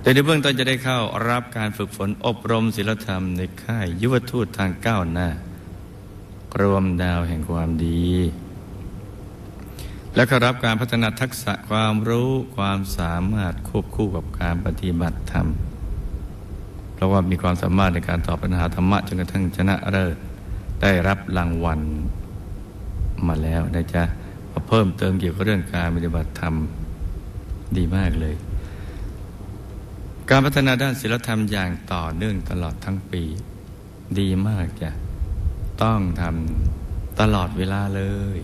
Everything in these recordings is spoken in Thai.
โดยในเบื้องต้นจะได้เข้ารับการฝึกฝนอบรมศิลธรรมในค่ายยุวทูตทางก้าวหน้ารวมดาวแห่งความดี และก็รับการพัฒนาทักษะความรู้ความสามารถควบคู่กับการปฏิบัติธรรม เพราะว่ามีความสามารถในการตอบปัญหาธรรมะจนกระทั่งชนะเลิศได้รับรางวัลมาแล้วนะจ๊ะมาเพิ่มเติมเกี่ยวกับเรื่องการปฏิบัติธรรมดีมากเลย การพัฒนาด้านศีลธรรมอย่างต่อเนื่องตลอดทั้งปี ดีมากจ้ะต้องทำตลอดเวลาเลย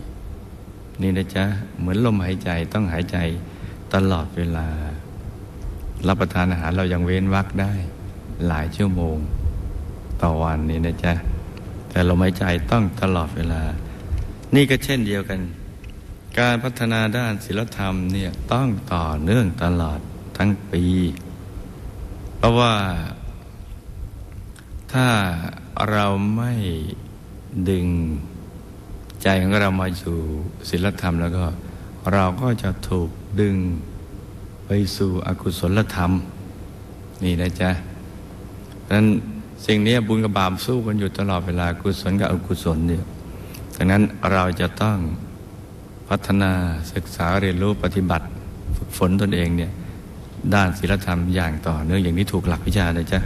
นี่นะจ๊ะ เหมือนลมหายใจต้องหายใจตลอดเวลา รับประทานอาหารเรายังเว้นวักได้ หลายชั่วโมง ต่อวันนี่นะจ๊ะ แต่ลมหายใจต้องตลอดเวลา นี่ก็เช่นเดียวกัน การพัฒนาด้านศีลธรรมเนี่ยต้องต่อเนื่องตลอดทั้งปี ราะว่าถ้าเราไม่ดึงใจของเรามาสู่ศีลธรรมแล้วก็ เราก็จะถูกดึงไปสู่อกุศลธรรม นี่นะจ๊ะดังนั้นสิ่งนี้บุญกับบาปสู้กันอยู่ตลอดเวลากุศลกับอกุศลเนี่ยดังนั้นเราจะต้องพัฒนาศึกษาเรียนรู้ปฏิบัติ ฝึกฝนตนเองเนี่ย ด้านศีลธรรมอย่างต่อเนื่องอย่างนี้ถูกหลักวิชาเลยจ้ะ